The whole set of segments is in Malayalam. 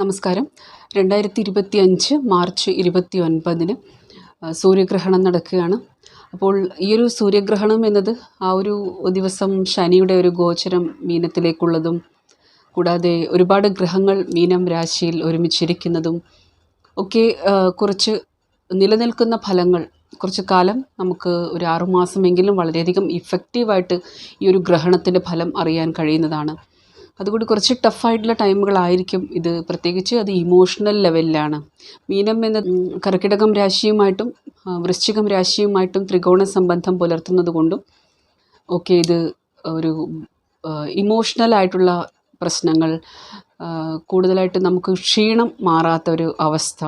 നമസ്കാരം. രണ്ടായിരത്തി ഇരുപത്തി അഞ്ച് മാർച്ച് ഇരുപത്തി ഒൻപതിന് സൂര്യഗ്രഹണം നടക്കുകയാണ്. അപ്പോൾ ഈ ഒരു സൂര്യഗ്രഹണം എന്നത് ആ ഒരു ദിവസം ശനിയുടെ ഒരു ഗോചരം മീനത്തിലേക്കുള്ളതും കൂടാതെ ഒരുപാട് ഗ്രഹങ്ങൾ മീനം രാശിയിൽ ഒരുമിച്ചിരിക്കുന്നതും ഒക്കെ കുറച്ച് നിലനിൽക്കുന്ന ഫലങ്ങൾ കുറച്ച് കാലം നമുക്ക് ഒരു ആറുമാസമെങ്കിലും വളരെയധികം ഇഫക്റ്റീവായിട്ട് ഈ ഒരു ഗ്രഹണത്തിന്റെ ഫലം അറിയാൻ കഴിയുന്നതാണ്. അതുകൊണ്ട് കുറച്ച് ടഫായിട്ടുള്ള ടൈമുകളായിരിക്കും ഇത്. പ്രത്യേകിച്ച് അത് ഇമോഷണൽ ലെവലിലാണ് മീനം എന്ന കർക്കിടകം രാശിയുമായിട്ടും വൃശ്ചികം രാശിയുമായിട്ടും ത്രികോണ സംബന്ധം പുലർത്തുന്നത് കൊണ്ടും ഒക്കെ ഇത് ഒരു ഇമോഷണൽ ആയിട്ടുള്ള പ്രശ്നങ്ങൾ കൂടുതലായിട്ട് നമുക്ക് ക്ഷീണം മാറാത്ത ഒരു അവസ്ഥ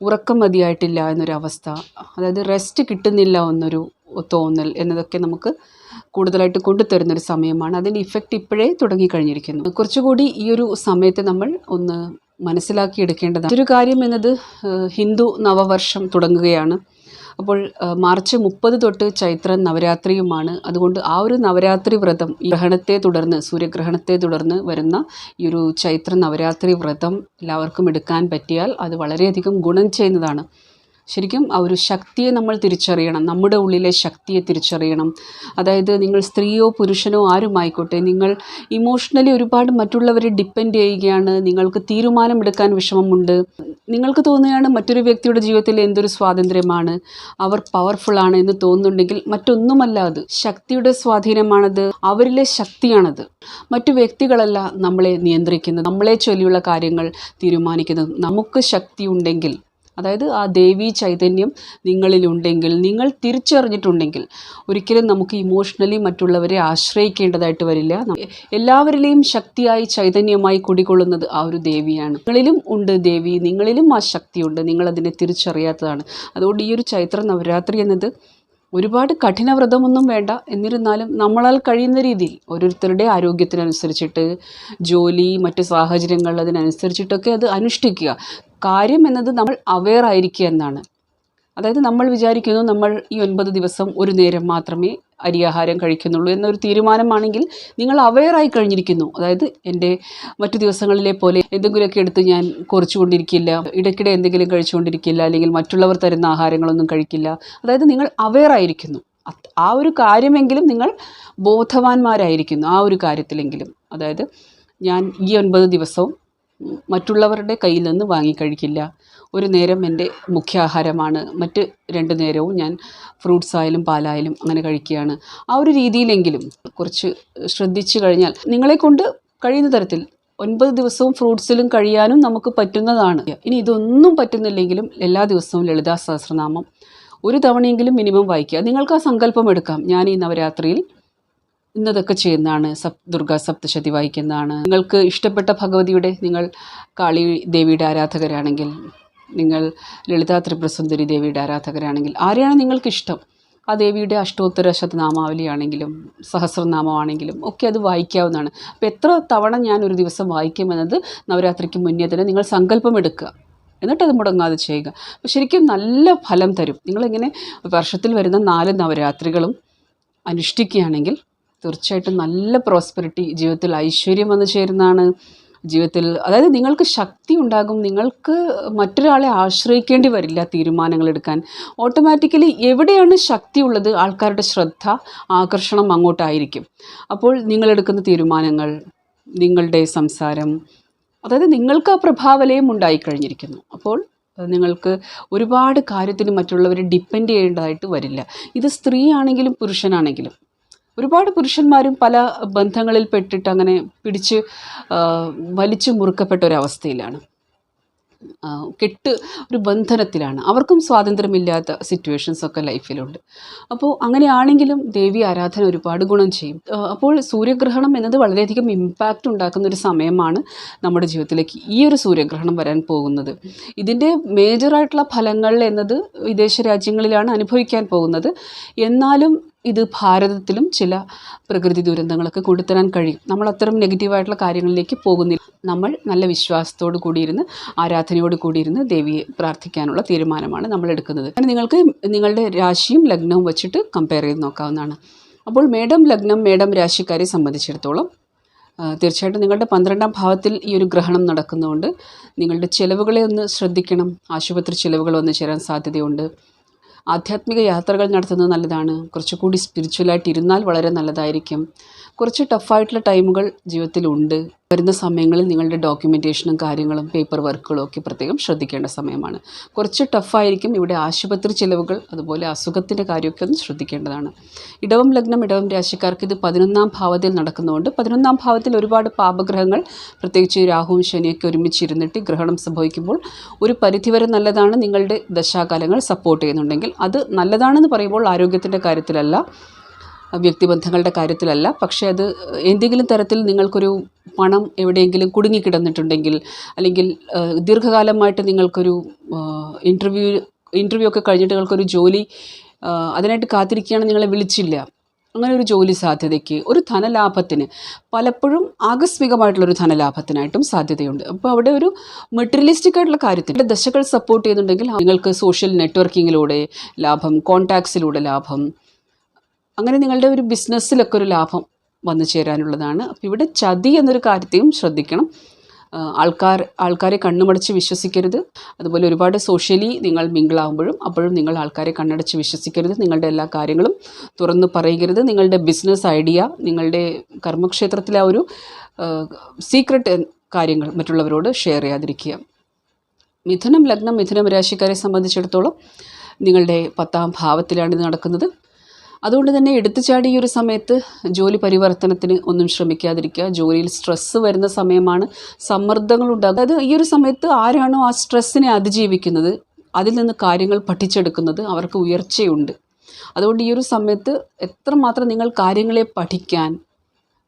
ഉറക്കം മതിയായിട്ടില്ല എന്നൊരു അവസ്ഥ അതായത് റെസ്റ്റ് കിട്ടുന്നില്ല എന്നൊരു തോന്നൽ എന്നതൊക്കെ നമുക്ക് കൂടുതലായിട്ട് കൊണ്ടുതരുന്നൊരു സമയമാണ്. അതിന്റെ ഇഫക്റ്റ് ഇപ്പോഴേ തുടങ്ങിക്കഴിഞ്ഞിരിക്കുന്നു. കുറച്ചുകൂടി ഈ ഒരു സമയത്ത് നമ്മൾ ഒന്ന് മനസ്സിലാക്കിയെടുക്കേണ്ടതാണ് മറ്റൊരു കാര്യം എന്നത് ഹിന്ദു നവവർഷം തുടങ്ങുകയാണ്. അപ്പോൾ മാർച്ച് മുപ്പത് തൊട്ട് ചൈത്ര നവരാത്രിയുമാണ്. അതുകൊണ്ട് ആ ഒരു നവരാത്രി വ്രതം ഗ്രഹണത്തെ തുടർന്ന് സൂര്യഗ്രഹണത്തെ തുടർന്ന് വരുന്ന ഈ ഒരു ചൈത്ര നവരാത്രി വ്രതം എല്ലാവർക്കും എടുക്കാൻ പറ്റിയാൽ അത് വളരെയധികം ഗുണം ചെയ്യുന്നതാണ്. ശരിക്കും ആ ഒരു ശക്തിയെ നമ്മൾ തിരിച്ചറിയണം നമ്മുടെ ഉള്ളിലെ ശക്തിയെ തിരിച്ചറിയണം. അതായത് നിങ്ങൾ സ്ത്രീയോ പുരുഷനോ ആരുമായിക്കോട്ടെ നിങ്ങൾ ഇമോഷണലി ഒരുപാട് മറ്റുള്ളവരെ ഡിപ്പെൻഡ് ചെയ്യുകയാണ് നിങ്ങൾക്ക് തീരുമാനമെടുക്കാൻ വിഷമമുണ്ട്. നിങ്ങൾക്ക് തോന്നുകയാണ് മറ്റൊരു വ്യക്തിയുടെ ജീവിതത്തിൽ എന്തൊരു സ്വാതന്ത്ര്യമാണ് അവർ പവർഫുള്ളാണ് എന്ന് തോന്നുന്നുണ്ടെങ്കിൽ മറ്റൊന്നുമല്ല അത്. ശക്തിയുടെ സ്വാധീനമാണത് അവരിലെ ശക്തിയാണത്. മറ്റു വ്യക്തികളല്ല നമ്മളെ നിയന്ത്രിക്കുന്നത് നമ്മളെ ചൊല്ലിയുള്ള കാര്യങ്ങൾ തീരുമാനിക്കുന്നത്. നമുക്ക് ശക്തിയുണ്ടെങ്കിൽ അതായത് ആ ദേവീ ചൈതന്യം നിങ്ങളിലുണ്ടെങ്കിൽ നിങ്ങൾ തിരിച്ചറിഞ്ഞിട്ടുണ്ടെങ്കിൽ ഒരിക്കലും നമുക്ക് ഇമോഷണലി മറ്റുള്ളവരെ ആശ്രയിക്കേണ്ടതായിട്ട് വരില്ല. എല്ലാവരിലെയും ശക്തിയായി ചൈതന്യമായി കുടികൊള്ളുന്നത് ആ ഒരു ദേവിയാണ്. നിങ്ങളിലും ഉണ്ട് ദേവി നിങ്ങളിലും ആ ശക്തിയുണ്ട് നിങ്ങളതിനെ തിരിച്ചറിയാത്തതാണ്. അതുകൊണ്ട് ഈ ഒരു ചൈത്ര നവരാത്രി എന്നത് ഒരുപാട് കഠിനവ്രതമൊന്നും വേണ്ട. എന്നിരുന്നാലും നമ്മളാൽ കഴിയുന്ന രീതിയിൽ ഓരോരുത്തരുടെ ആരോഗ്യത്തിനനുസരിച്ചിട്ട് ജോലി മറ്റ് സാഹചര്യങ്ങൾ അതിനനുസരിച്ചിട്ടൊക്കെ അത് അനുഷ്ഠിക്കുക. കാര്യം എന്നത് നമ്മൾ അവെയർ ആയിരിക്കുക എന്നാണ്. അതായത് നമ്മൾ വിചാരിക്കുന്നു നമ്മൾ ഈ ഒൻപത് ദിവസം ഒരു നേരം മാത്രമേ അരിയാഹാരം കഴിക്കുന്നുള്ളൂ എന്നൊരു തീരുമാനമാണെങ്കിൽ നിങ്ങൾ അവെയറായി കഴിഞ്ഞിരിക്കുന്നു. അതായത് എന്റെ മറ്റു ദിവസങ്ങളിലെ പോലെ എന്തെങ്കിലുമൊക്കെ എടുത്ത് ഞാൻ കുറച്ചുകൊണ്ടിരിക്കില്ല ഇടയ്ക്കിടെ എന്തെങ്കിലും കഴിച്ചുകൊണ്ടിരിക്കില്ല അല്ലെങ്കിൽ മറ്റുള്ളവർ തരുന്ന ആഹാരങ്ങളൊന്നും കഴിക്കില്ല. അതായത് നിങ്ങൾ അവെയറായിരിക്കുന്നു ആ ഒരു കാര്യമെങ്കിലും നിങ്ങൾ ബോധവാന്മാരായിരിക്കുന്നു. ആ ഒരു കാര്യത്തിലെങ്കിലും. അതായത് ഞാൻ ഈ ഒൻപത് ദിവസവും മറ്റുള്ളവരുടെ കയ്യിൽ നിന്ന് വാങ്ങിക്കഴിക്കില്ല ഒരു നേരം എന്റെ മുഖ്യാഹാരമാണ്. മറ്റ് രണ്ട് നേരവും ഞാൻ ഫ്രൂട്ട്സ് ആയാലും പാലായാലും അങ്ങനെ കഴിക്കുകയാണ്. ആ ഒരു രീതിയിലെങ്കിലും കുറച്ച് ശ്രദ്ധിച്ചു കഴിഞ്ഞാൽ നിങ്ങളെക്കൊണ്ട് കഴിയുന്ന തരത്തിൽ ഒൻപത് ദിവസവും ഫ്രൂട്ട്സിലും കഴിയാനും നമുക്ക് പറ്റുന്നതാണ്. ഇനി ഇതൊന്നും പറ്റുന്നില്ലെങ്കിലും എല്ലാ ദിവസവും ലളിതാ സഹസ്രനാമം ഒരു തവണയെങ്കിലും മിനിമം വായിക്കുക. നിങ്ങൾക്ക് ആ സങ്കല്പം എടുക്കാം. ഞാൻ ഈ നവരാത്രിയിൽ ഇന്നതൊക്കെ ചെയ്യുന്നതാണ്. സപ് ദുർഗാ സപ്തശതി വായിക്കുന്നതാണ്. നിങ്ങൾക്ക് ഇഷ്ടപ്പെട്ട ഭഗവതിയുടെ നിങ്ങൾ കാളി ദേവിയുടെ ആരാധകരാണെങ്കിൽ നിങ്ങൾ ലളിതാ ത്രിപുരസുന്ദരി ദേവിയുടെ ആരാധകരാണെങ്കിൽ ആരെയാണ് നിങ്ങൾക്കിഷ്ടം? ആ ദേവിയുടെ അഷ്ടോത്തര ശതനാമാവലിയാണെങ്കിലും സഹസ്രനാമമാണെങ്കിലും ഒക്കെ അത് വായിക്കാവുന്നതാണ്. അപ്പോൾ എത്ര തവണ ഞാൻ ഒരു ദിവസം വായിക്കുമെന്നത് നവരാത്രിക്ക് മുന്നേ തന്നെ നിങ്ങൾ സങ്കല്പം എടുക്കുക എന്നിട്ടത് മുടങ്ങാതെ ചെയ്യുക. അപ്പോൾ ശരിക്കും നല്ല ഫലം തരും. നിങ്ങളിങ്ങനെ വർഷത്തിൽ വരുന്ന നാല് നവരാത്രികളും അനുഷ്ഠിക്കുകയാണെങ്കിൽ തീർച്ചയായിട്ടും നല്ല പ്രോസ്പെറിറ്റി ജീവിതത്തിൽ ഐശ്വര്യം വന്നു ചേരുന്നതാണ്. ജീവിതത്തിൽ അതായത് നിങ്ങൾക്ക് ശക്തി ഉണ്ടാകും. നിങ്ങൾക്ക് മറ്റൊരാളെ ആശ്രയിക്കേണ്ടി വരില്ല തീരുമാനങ്ങൾ എടുക്കാൻ. ഓട്ടോമാറ്റിക്കലി എവിടെയാണ് ശക്തി ഉള്ളത്? ആൾക്കാരുടെ ശ്രദ്ധ ആകർഷണം അങ്ങോട്ടായിരിക്കും. അപ്പോൾ നിങ്ങളെടുക്കുന്ന തീരുമാനങ്ങൾ നിങ്ങളുടെ സംസാരം അതായത് നിങ്ങൾക്ക് ആ പ്രഭാവലയം ഉണ്ടായിക്കഴിഞ്ഞിരിക്കുന്നു അപ്പോൾ നിങ്ങൾക്ക് ഒരുപാട് കാര്യത്തിന് മറ്റുള്ളവരെ ഡിപ്പെൻഡ് ചെയ്യേണ്ടതായിട്ട് വരില്ല. ഇത് സ്ത്രീയാണെങ്കിലും പുരുഷനാണെങ്കിലും ഒരുപാട് പുരുഷന്മാരും പല ബന്ധങ്ങളിൽ പെട്ടിട്ട് അങ്ങനെ പിടിച്ച് വലിച്ചു മുറുക്കപ്പെട്ട ഒരവസ്ഥയിലാണ് കെട്ട് ഒരു ബന്ധനത്തിലാണ്. അവർക്കും സ്വാതന്ത്ര്യമില്ലാത്ത സിറ്റുവേഷൻസ് ഒക്കെ ലൈഫിലുണ്ട്. അപ്പോൾ അങ്ങനെയാണെങ്കിലും ദേവി ആരാധന ഒരുപാട് ഗുണം ചെയ്യും. അപ്പോൾ സൂര്യഗ്രഹണം എന്നത് വളരെയധികം ഇമ്പാക്റ്റ് ഉണ്ടാക്കുന്ന ഒരു സമയമാണ് നമ്മുടെ ജീവിതത്തിലേക്ക് ഈ ഒരു സൂര്യഗ്രഹണം വരാൻ പോകുന്നത്. ഇതിന്റെ മേജറായിട്ടുള്ള ഫലങ്ങൾ എന്നത് വിദേശ രാജ്യങ്ങളിലാണ് അനുഭവിക്കാൻ പോകുന്നത്. എന്നാലും ഇത് ഭാരതത്തിലും ചില പ്രകൃതി ദുരന്തങ്ങളൊക്കെ കൊണ്ടുത്തരാൻ കഴിയും. നമ്മൾ അത്തരം നെഗറ്റീവായിട്ടുള്ള കാര്യങ്ങളിലേക്ക് പോകുന്നില്ല. നമ്മൾ നല്ല വിശ്വാസത്തോട് കൂടിയിരുന്ന് ആരാധനയോട് കൂടിയിരുന്ന് ദേവിയെ പ്രാർത്ഥിക്കാനുള്ള തീരുമാനമാണ് നമ്മൾ എടുക്കുന്നത്. അങ്ങനെ നിങ്ങൾക്ക് നിങ്ങളുടെ രാശിയും ലഗ്നവും വെച്ചിട്ട് കമ്പയർ ചെയ്ത് നോക്കാവുന്നതാണ്. അപ്പോൾ മേഡം ലഗ്നം മേഡം രാശിക്കാരെ സംബന്ധിച്ചിടത്തോളം തീർച്ചയായിട്ടും നിങ്ങളുടെ പന്ത്രണ്ടാം ഭാവത്തിൽ ഈ ഒരു ഗ്രഹണം നടക്കുന്നതുകൊണ്ട് നിങ്ങളുടെ ചിലവുകളെ ഒന്ന് ശ്രദ്ധിക്കണം. ആശുപത്രി ചിലവുകൾ വന്നു ചേരാൻ സാധ്യതയുണ്ട്. ആധ്യാത്മിക യാത്രകൾ നടത്തുന്നത് നല്ലതാണ്. കുറച്ചുകൂടി സ്പിരിച്വലായിട്ട് ഇരുന്നാൽ വളരെ നല്ലതായിരിക്കും. കുറച്ച് ടഫായിട്ടുള്ള ടൈമുകൾ ജീവിതത്തിലുണ്ട് വരുന്ന സമയങ്ങളിൽ നിങ്ങളുടെ ഡോക്യുമെന്റേഷനും കാര്യങ്ങളും പേപ്പർ വർക്കുകളും ഒക്കെ പ്രത്യേകം ശ്രദ്ധിക്കേണ്ട സമയമാണ്. കുറച്ച് ടഫായിരിക്കും ഇവിടെ ആശുപത്രി ചിലവുകൾ അതുപോലെ അസുഖത്തിന്റെ കാര്യമൊക്കെ ഒന്ന് ശ്രദ്ധിക്കേണ്ടതാണ്. ഇടവം ലഗ്നം ഇടവം രാശിക്കാർക്ക് ഇത് പതിനൊന്നാം ഭാവത്തിൽ നടക്കുന്നതുകൊണ്ട് പതിനൊന്നാം ഭാവത്തിൽ ഒരുപാട് പാപഗ്രഹങ്ങൾ പ്രത്യേകിച്ച് രാഹുവും ശനിയൊക്കെ ഒരുമിച്ചിരുന്നിട്ട് ഗ്രഹണം സംഭവിക്കുമ്പോൾ ഒരു പരിധിവരെ നല്ലതാണ് നിങ്ങളുടെ ദശാകാലങ്ങൾ സപ്പോർട്ട് ചെയ്യുന്നുണ്ടെങ്കിൽ അത് നല്ലതാണെന്ന് പറയുമ്പോൾ ആരോഗ്യത്തിന്റെ കാര്യത്തിലല്ല. വ്യക്തിബന്ധങ്ങളുടെ കാര്യത്തിലല്ല. പക്ഷേ അത് എന്തെങ്കിലും തരത്തിൽ നിങ്ങൾക്കൊരു പണം എവിടെയെങ്കിലും കുടുങ്ങിക്കിടന്നിട്ടുണ്ടെങ്കിൽ അല്ലെങ്കിൽ ദീർഘകാലമായിട്ട് നിങ്ങൾക്കൊരു ഇന്റർവ്യൂ ഇന്റർവ്യൂ ഒക്കെ കഴിഞ്ഞിട്ട് നിങ്ങൾക്കൊരു ജോലി അതിനായിട്ട് കാത്തിരിക്കുകയാണ് നിങ്ങളെ വിളിച്ചില്ല. അങ്ങനെ ഒരു ജോലി സാധ്യതയ്ക്ക് ഒരു ധനലാഭത്തിന് പലപ്പോഴും ആകസ്മികമായിട്ടുള്ളൊരു ധനലാഭത്തിനായിട്ടും സാധ്യതയുണ്ട്. അപ്പോൾ അവിടെ ഒരു മെറ്റീരിയലിസ്റ്റിക് ആയിട്ടുള്ള കാര്യത്തിൽ ദശകൾ സപ്പോർട്ട് ചെയ്യുന്നുണ്ടെങ്കിൽ നിങ്ങൾക്ക് സോഷ്യൽ നെറ്റ്വർക്കിങ്ങിലൂടെ ലാഭം കോൺടാക്ട്സിലൂടെ ലാഭം അങ്ങനെ നിങ്ങളുടെ ഒരു ബിസിനസ്സിലൊക്കെ ഒരു ലാഭം വന്നു ചേരാനുള്ളതാണ്. അപ്പോൾ ഇവിടെ ചതി എന്നൊരു കാര്യത്തെയും ശ്രദ്ധിക്കണം. ആൾക്കാർ ആൾക്കാരെ കണ്ണുമടച്ച് വിശ്വസിക്കരുത്. അതുപോലെ ഒരുപാട് സോഷ്യലി നിങ്ങൾ മിങ്കിളാകുമ്പോഴും അപ്പോഴും നിങ്ങൾ ആൾക്കാരെ കണ്ണടച്ച് വിശ്വസിക്കരുത്. നിങ്ങളുടെ എല്ലാ കാര്യങ്ങളും തുറന്നു പറയരുത് നിങ്ങളുടെ ബിസിനസ് ഐഡിയ നിങ്ങളുടെ കർമ്മക്ഷേത്രത്തിലെ ആ ഒരു സീക്രട്ട് കാര്യങ്ങൾ മറ്റുള്ളവരോട് ഷെയർ ചെയ്യാതിരിക്കുക. മിഥുനം ലഗ്നം മിഥുനം രാശിക്കാരെ സംബന്ധിച്ചിടത്തോളം നിങ്ങളുടെ പത്താം ഭാവത്തിലാണ് ഇത് നടക്കുന്നത്. അതുകൊണ്ട് തന്നെ എടുത്തുചാടി ഈ ഒരു സമയത്ത് ജോലി പരിവർത്തനത്തിന് ഒന്നും ശ്രമിക്കാതിരിക്കുക. ജോലിയിൽ സ്ട്രെസ്സ് വരുന്ന സമയമാണ് സമ്മർദ്ദങ്ങൾ ഉണ്ടാകുക. അതായത് ഈ ഒരു സമയത്ത് ആരാണോ ആ സ്ട്രെസ്സിനെ അതിജീവിക്കുന്നത് അതിൽ നിന്ന് കാര്യങ്ങൾ പഠിച്ചെടുക്കുന്നത് അവർക്ക് ഉയർച്ചയുണ്ട്. അതുകൊണ്ട് ഈ ഒരു സമയത്ത് എത്രമാത്രം നിങ്ങൾ കാര്യങ്ങളെ പഠിക്കാൻ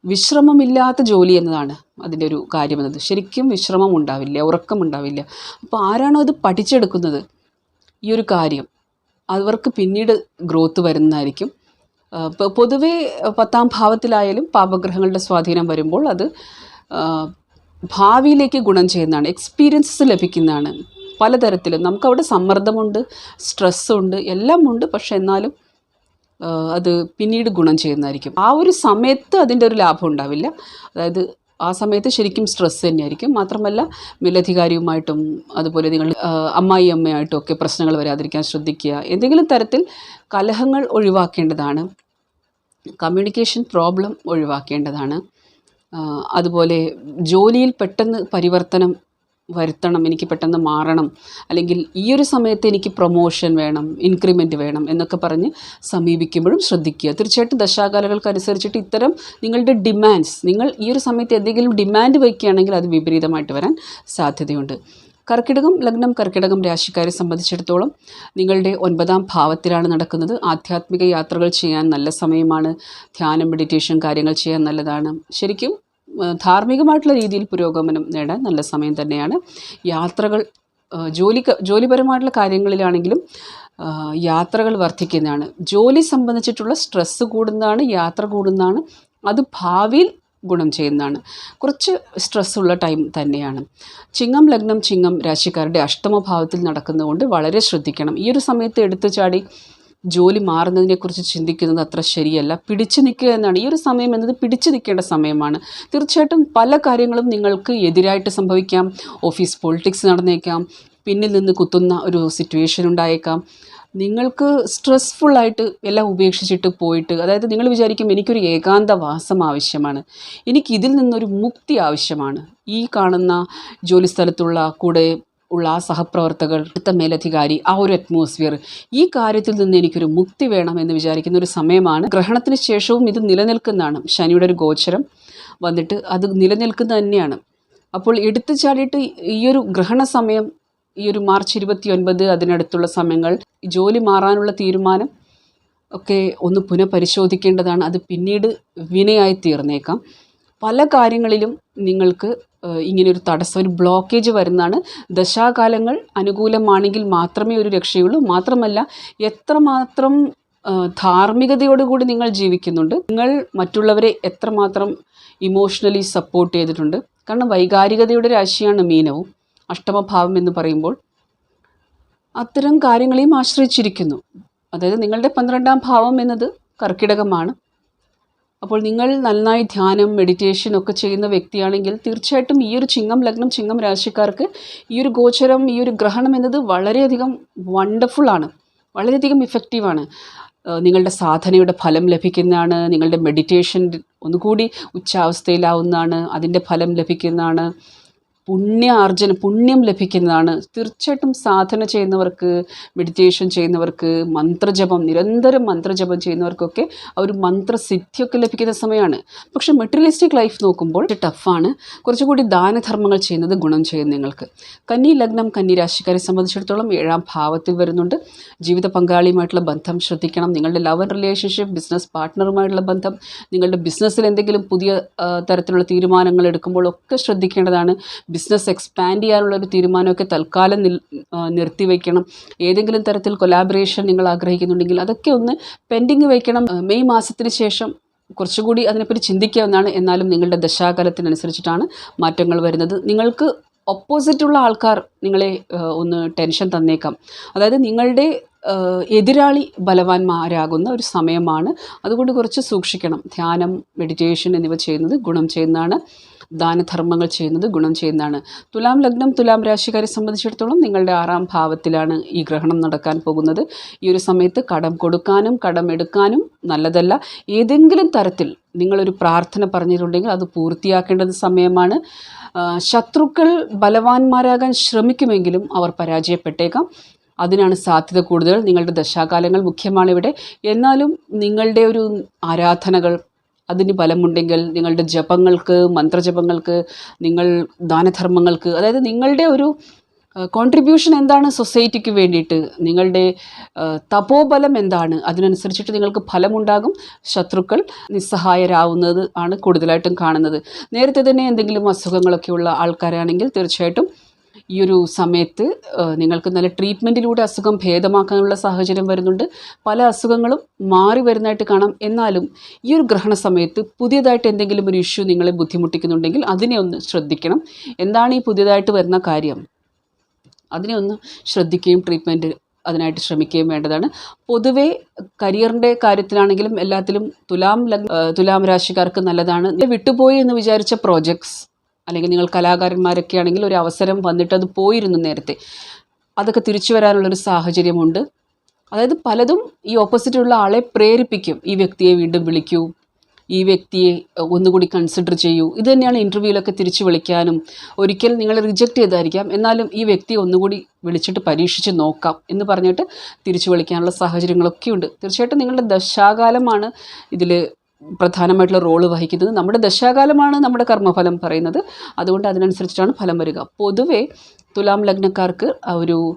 വിശ്രമമില്ലാത്ത ജോലി എന്നതാണ് അതിന്റെ ഒരു കാര്യം എന്നത്. ശരിക്കും വിശ്രമം ഉണ്ടാവില്ല ഉറക്കം ഉണ്ടാവില്ല. അപ്പോൾ ആരാണോ അത് പഠിച്ചെടുക്കുന്നത് ഈ ഒരു കാര്യം അവർക്ക് പിന്നീട് ഗ്രോത്ത് വരുന്നതായിരിക്കും. പൊതുവേ പത്താം ഭാവത്തിലായാലും പാപഗ്രഹങ്ങളുടെ സ്വാധീനം വരുമ്പോൾ അത് ഭാവിയിലേക്ക് ഗുണം ചെയ്യുന്നതാണ് എക്സ്പീരിയൻസസ് ലഭിക്കുന്നതാണ്. പലതരത്തിലും നമുക്കവിടെ സമ്മർദ്ദമുണ്ട് സ്ട്രെസ്സുണ്ട് എല്ലാം ഉണ്ട് പക്ഷെ എന്നാലും അത് പിന്നീട് ഗുണം ചെയ്യുന്നതായിരിക്കും. ആ ഒരു സമയത്ത് അതിന്റെ ഒരു ലാഭം ഉണ്ടാവില്ല. അതായത് ആ സമയത്ത് ശരിക്കും സ്ട്രെസ് തന്നെയായിരിക്കും. മാത്രമല്ല മേലധികാരിയുമായിട്ടും അതുപോലെ നിങ്ങൾ അമ്മായി അമ്മയായിട്ടും ഒക്കെ പ്രശ്നങ്ങൾ വരാതിരിക്കാൻ ശ്രദ്ധിക്കുക. എന്തെങ്കിലും തരത്തിൽ കലഹങ്ങൾ ഒഴിവാക്കേണ്ടതാണ്. കമ്മ്യൂണിക്കേഷൻ പ്രോബ്ലം ഒഴിവാക്കേണ്ടതാണ്. അതുപോലെ ജോലിയിൽ പെട്ടെന്ന് പരിവർത്തനം വരുത്തണം എനിക്ക് പെട്ടെന്ന് മാറണം അല്ലെങ്കിൽ ഈ ഒരു സമയത്ത് എനിക്ക് പ്രൊമോഷൻ വേണം ഇൻക്രിമെന്റ് വേണം എന്നൊക്കെ പറഞ്ഞ് സമീപിക്കുമ്പോഴും ശ്രദ്ധിക്കുക. തീർച്ചയായിട്ടും ദശാകാലകൾക്കനുസരിച്ചിട്ട് ഇത്തരം നിങ്ങളുടെ ഡിമാൻഡ്സ് നിങ്ങൾ ഈ ഒരു സമയത്ത് എന്തെങ്കിലും ഡിമാൻഡ് വയ്ക്കുകയാണെങ്കിൽ അത് വിപരീതമായിട്ട് വരാൻ സാധ്യതയുണ്ട്. കർക്കിടകം ലഗ്നം കർക്കിടകം രാശിക്കാരെ സംബന്ധിച്ചിടത്തോളം നിങ്ങളുടെ ഒൻപതാം ഭാവത്തിലാണ് നടക്കുന്നത്. ആധ്യാത്മിക യാത്രകൾ ചെയ്യാൻ നല്ല സമയമാണ്. ധ്യാനം മെഡിറ്റേഷൻ കാര്യങ്ങൾ ചെയ്യാൻ നല്ലതാണ്. ശരിക്കും ധാർമ്മികമായിട്ടുള്ള രീതിയിൽ പുരോഗമനം നേടാൻ നല്ല സമയം തന്നെയാണ്. യാത്രകൾ ജോലി ജോലിപരമായിട്ടുള്ള കാര്യങ്ങളിലാണെങ്കിലും യാത്രകൾ വർദ്ധിക്കുന്നതാണ്. ജോലി സംബന്ധിച്ചിട്ടുള്ള സ്ട്രെസ്സ് കൂടുന്നതാണ് യാത്ര കൂടുന്നതാണ്. അത് ഭാവിയിൽ ഗുണം ചെയ്യുന്നതാണ്. കുറച്ച് സ്ട്രെസ്സുള്ള ടൈം തന്നെയാണ്. ചിങ്ങം ലഗ്നം ചിങ്ങം രാശിക്കാരുടെ അഷ്ടമഭാവത്തിൽ നടക്കുന്നതുകൊണ്ട് വളരെ ശ്രദ്ധിക്കണം. ഈ ഒരു സമയത്ത് എടുത്തു ചാടി ജോലി മാറുന്നതിനെക്കുറിച്ച് ചിന്തിക്കുന്നത് അത്ര ശരിയല്ല. പിടിച്ചു നിൽക്കുക എന്നാണ്. ഈ ഒരു സമയം എന്നത് പിടിച്ചു നിൽക്കേണ്ട സമയമാണ്. തീർച്ചയായിട്ടും പല കാര്യങ്ങളും നിങ്ങൾക്ക് എതിരായിട്ട് സംഭവിക്കാം. ഓഫീസ് പൊളിറ്റിക്സ് നടന്നേക്കാം. പിന്നിൽ നിന്ന് കുത്തുന്ന ഒരു സിറ്റുവേഷൻ ഉണ്ടായേക്കാം. നിങ്ങൾക്ക് സ്ട്രെസ്ഫുള്ളായിട്ട് എല്ലാം ഉപേക്ഷിച്ചിട്ട് പോയിട്ട് അതായത് നിങ്ങൾ വിചാരിക്കും എനിക്കൊരു ഏകാന്തവാസം ആവശ്യമാണ് എനിക്കിതിൽ നിന്നൊരു മുക്തി ആവശ്യമാണ്. ഈ കാണുന്ന ജോലിസ്ഥലത്തുള്ള കൂടെ ഉള്ള ആ സഹപ്രവർത്തകർ അടുത്ത മേലധികാരി ആ ഒരു അറ്റ്മോസ്ഫിയർ ഈ കാര്യത്തിൽ നിന്ന് എനിക്കൊരു മുക്തി വേണം എന്ന് വിചാരിക്കുന്ന ഒരു സമയമാണ്. ഗ്രഹണത്തിന് ശേഷവും ഇത് നിലനിൽക്കുന്നതാണ്. ശനിയുടെ ഒരു ഗോചരം വന്നിട്ട് അത് നിലനിൽക്കുന്നത് തന്നെയാണ്. അപ്പോൾ എടുത്തു ചാടിയിട്ട് ഈ ഒരു ഗ്രഹണ സമയം ഈ ഒരു മാർച്ച് ഇരുപത്തി ഒൻപത് അതിനടുത്തുള്ള സമയങ്ങൾ ജോലി മാറാനുള്ള തീരുമാനം ഒക്കെ ഒന്ന് പുനഃപരിശോധിക്കേണ്ടതാണ്. അത് പിന്നീട് വിനയായി തീർന്നേക്കാം. പല കാര്യങ്ങളിലും നിങ്ങൾക്ക് ഇങ്ങനെ ഇങ്ങനെയൊരു തടസ്സം ഒരു ബ്ലോക്കേജ് വരുന്നതാണ്. ദശാകാലങ്ങൾ അനുകൂലമാണെങ്കിൽ മാത്രമേ ഒരു രക്ഷയുള്ളൂ. മാത്രമല്ല എത്രമാത്രം ധാർമ്മികതയോടുകൂടി നിങ്ങൾ ജീവിക്കുന്നുണ്ട്. നിങ്ങൾ മറ്റുള്ളവരെ എത്രമാത്രം ഇമോഷണലി സപ്പോർട്ട് ചെയ്തിട്ടുണ്ട്. കാരണം വൈകാരികതയുടെ രാശിയാണ് മീനവും. അഷ്ടമഭാവം എന്ന് പറയുമ്പോൾ അത്തരം കാര്യങ്ങളെയും ആശ്രയിച്ചിരിക്കുന്നു. അതായത് നിങ്ങളുടെ പന്ത്രണ്ടാം ഭാവം എന്നത് കർക്കിടകമാണ്. അപ്പോൾ നിങ്ങൾ നന്നായി ധ്യാനം മെഡിറ്റേഷൻ ഒക്കെ ചെയ്യുന്ന വ്യക്തിയാണെങ്കിൽ തീർച്ചയായിട്ടും ഈ ഒരു ചിങ്ങം ലഗ്നം ചിങ്ങം രാശിക്കാർക്ക് ഈ ഒരു ഗോചരം ഈ ഒരു ഗ്രഹണം എന്നത് വളരെയധികം ആണ്. വളരെയധികം ഇഫക്റ്റീവാണ് നിങ്ങളുടെ സാധനയുടെ ഫലം ലഭിക്കുന്നതാണ് നിങ്ങളുടെ മെഡിറ്റേഷൻ ഒന്നുകൂടി ഉച്ചാവസ്ഥയിലാവുന്നതാണ് അതിന്റെ ഫലം ലഭിക്കുന്നതാണ്. പുണ്യ ആർജന പുണ്യം ലഭിക്കുന്നതാണ്. തീർച്ചയായിട്ടും സാധന ചെയ്യുന്നവർക്ക് മെഡിറ്റേഷൻ ചെയ്യുന്നവർക്ക് മന്ത്രജപം നിരന്തരം മന്ത്രജപം ചെയ്യുന്നവർക്കൊക്കെ ആ ഒരു മന്ത്രസിദ്ധിയൊക്കെ ലഭിക്കുന്ന സമയമാണ്. പക്ഷേ മെറ്റീരിയലിസ്റ്റിക് ലൈഫ് നോക്കുമ്പോൾ ടഫാണ്. കുറച്ചുകൂടി ദാനധർമ്മങ്ങൾ ചെയ്യുന്നത് ഗുണം ചെയ്യും നിങ്ങൾക്ക്. കന്നി ലഗ്നം കന്നി രാശിക്കാരെ സംബന്ധിച്ചിടത്തോളം ഏഴാം ഭാവത്തിൽ വരുന്നുണ്ട്. ജീവിത പങ്കാളിയുമായിട്ടുള്ള ബന്ധം ശ്രദ്ധിക്കണം. നിങ്ങളുടെ ലവ് റിലേഷൻഷിപ്പ് ബിസിനസ് പാർട്ട്ണറുമായിട്ടുള്ള ബന്ധം നിങ്ങളുടെ ബിസിനസ്സിൽ എന്തെങ്കിലും പുതിയ തരത്തിലുള്ള തീരുമാനങ്ങൾ എടുക്കുമ്പോൾ ഒക്കെ ശ്രദ്ധിക്കേണ്ടതാണ്. ബിസിനസ് എക്സ്പാൻഡ് ചെയ്യാനുള്ള ഒരു തീരുമാനമൊക്കെ തൽക്കാലം നിൽ നിർത്തിവെക്കണം ഏതെങ്കിലും തരത്തിൽ കൊലാബറേഷൻ നിങ്ങൾ ആഗ്രഹിക്കുന്നുണ്ടെങ്കിൽ അതൊക്കെ ഒന്ന് പെൻഡിങ് വയ്ക്കണം. മെയ് മാസത്തിന് ശേഷം കുറച്ചുകൂടി അതിനെപ്പറ്റി ചിന്തിക്കാവുന്നതാണ്. എന്നാലും നിങ്ങളുടെ ദശാകാലത്തിനനുസരിച്ചിട്ടാണ് മാറ്റങ്ങൾ വരുന്നത്. നിങ്ങൾക്ക് ഒപ്പോസിറ്റുള്ള ആൾക്കാർ നിങ്ങളെ ഒന്ന് ടെൻഷൻ തന്നേക്കാം. അതായത് നിങ്ങളുടെ എതിരാളി ബലവാന്മാരാകുന്ന ഒരു സമയമാണ്. അതുകൊണ്ട് കുറച്ച് സൂക്ഷിക്കണം. ധ്യാനം മെഡിറ്റേഷൻ എന്നിവ ചെയ്യുന്നത് ഗുണം ചെയ്യുന്നതാണ്. ദാനധർമ്മങ്ങൾ ചെയ്യുന്നത് ഗുണം ചെയ്യുന്നതാണ്. തുലാം ലഗ്നം തുലാം രാശിക്കാരെ സംബന്ധിച്ചിടത്തോളം നിങ്ങളുടെ ആറാം ഭാവത്തിലാണ് ഈ ഗ്രഹണം നടക്കാൻ പോകുന്നത്. ഈ ഒരു സമയത്ത് കടം കൊടുക്കാനും കടം എടുക്കാനും നല്ലതല്ല. ഏതെങ്കിലും തരത്തിൽ നിങ്ങളൊരു പ്രാർത്ഥന പറഞ്ഞിട്ടുണ്ടെങ്കിൽ അത് പൂർത്തിയാക്കേണ്ടത് സമയമാണ്. ശത്രുക്കൾ ബലവാന്മാരാകാൻ ശ്രമിക്കുമെങ്കിലും അവർ പരാജയപ്പെട്ടേക്കാം. അതിനാണ് സാധ്യത കൂടുതൽ. നിങ്ങളുടെ ദശാകാലങ്ങൾ മുഖ്യമാണ് ഇവിടെ എന്നാലും നിങ്ങളുടെ ഒരു ആരാധനകൾ അതിന് ഫലമുണ്ടെങ്കിൽ നിങ്ങളുടെ ജപങ്ങൾക്ക് മന്ത്രജപങ്ങൾക്ക് നിങ്ങൾ ദാനധർമ്മങ്ങൾക്ക് അതായത് നിങ്ങളുടെ ഒരു കോൺട്രിബ്യൂഷൻ എന്താണ് സൊസൈറ്റിക്ക് വേണ്ടിയിട്ട്? നിങ്ങളുടെ തപോബലം എന്താണ്? അതിനനുസരിച്ചിട്ട് നിങ്ങൾക്ക് ഫലമുണ്ടാകും. ശത്രുക്കൾ നിസ്സഹായരാവുന്നത് ആണ് കൂടുതലായിട്ടും കാണുന്നത്. നേരത്തെ തന്നെ എന്തെങ്കിലും അസുഖങ്ങളൊക്കെ ഉള്ള ആൾക്കാരാണെങ്കിൽ തീർച്ചയായിട്ടും ഈ ഒരു സമയത്ത് നിങ്ങൾക്ക് നല്ല ട്രീറ്റ്മെന്റിലൂടെ അസുഖം ഭേദമാക്കാനുള്ള സാഹചര്യം വരുന്നുണ്ട്. പല അസുഖങ്ങളും മാറി വരുന്നതായിട്ട് കാണാം. എന്നാലും ഈ ഒരു ഗ്രഹണ സമയത്ത് പുതിയതായിട്ട് എന്തെങ്കിലും ഒരു ഇഷ്യൂ നിങ്ങളെ ബുദ്ധിമുട്ടിക്കുന്നുണ്ടെങ്കിൽ അതിനെ ഒന്ന് ശ്രദ്ധിക്കണം. എന്താണ് ഈ പുതിയതായിട്ട് വരുന്ന കാര്യം? അതിനെ ഒന്ന് ശ്രദ്ധിക്കുകയും ട്രീറ്റ്മെന്റ് അതിനായിട്ട് ശ്രമിക്കുകയും വേണ്ടതാണ്. പൊതുവെ കരിയറിന്റെ കാര്യത്തിലാണെങ്കിലും എല്ലാത്തിലും തുലാം തുലാം രാശിക്കാർക്ക് നല്ലതാണ്. വിട്ടുപോയി എന്ന് വിചാരിച്ച പ്രോജക്ട്സ് അല്ലെങ്കിൽ നിങ്ങൾ കലാകാരന്മാരൊക്കെ ആണെങ്കിൽ ഒരു അവസരം വന്നിട്ട് അത് പോയിരുന്നു നേരത്തെ. അതൊക്കെ തിരിച്ചു വരാനുള്ളൊരു സാഹചര്യമുണ്ട്. അതായത് പലതും ഈ ഓപ്പോസിറ്റുള്ള ആളെ പ്രേരിപ്പിക്കും. ഈ വ്യക്തിയെ വീണ്ടും വിളിക്കൂ. ഈ വ്യക്തിയെ ഒന്നുകൂടി കൺസിഡർ ചെയ്യൂ. ഇത് തന്നെയാണ് ഇന്റർവ്യൂവിലൊക്കെ തിരിച്ചു വിളിക്കാനും ഒരിക്കൽ നിങ്ങൾ റിജക്റ്റ് ചെയ്തായിരിക്കാം. എന്നാലും ഈ വ്യക്തിയെ ഒന്നുകൂടി വിളിച്ചിട്ട് പരീക്ഷിച്ച് നോക്കാം എന്ന് പറഞ്ഞിട്ട് തിരിച്ചു വിളിക്കാനുള്ള സാഹചര്യങ്ങളൊക്കെ ഉണ്ട് തീർച്ചയായിട്ടും നിങ്ങളുടെ ദശാകാലമാണ് ഇതിൽ പ്രധാനമായിട്ടുള്ള റോൾ വഹിക്കുന്നത് നമ്മുടെ ദശാകാലമാണ് നമ്മുടെ കർമ്മഫലം പറയുന്നത്. അതുകൊണ്ട് അതിനനുസരിച്ചിട്ടാണ് ഫലം വരിക. പൊതുവേ തുലാം ലഗ്നക്കാർക്ക് ഒരു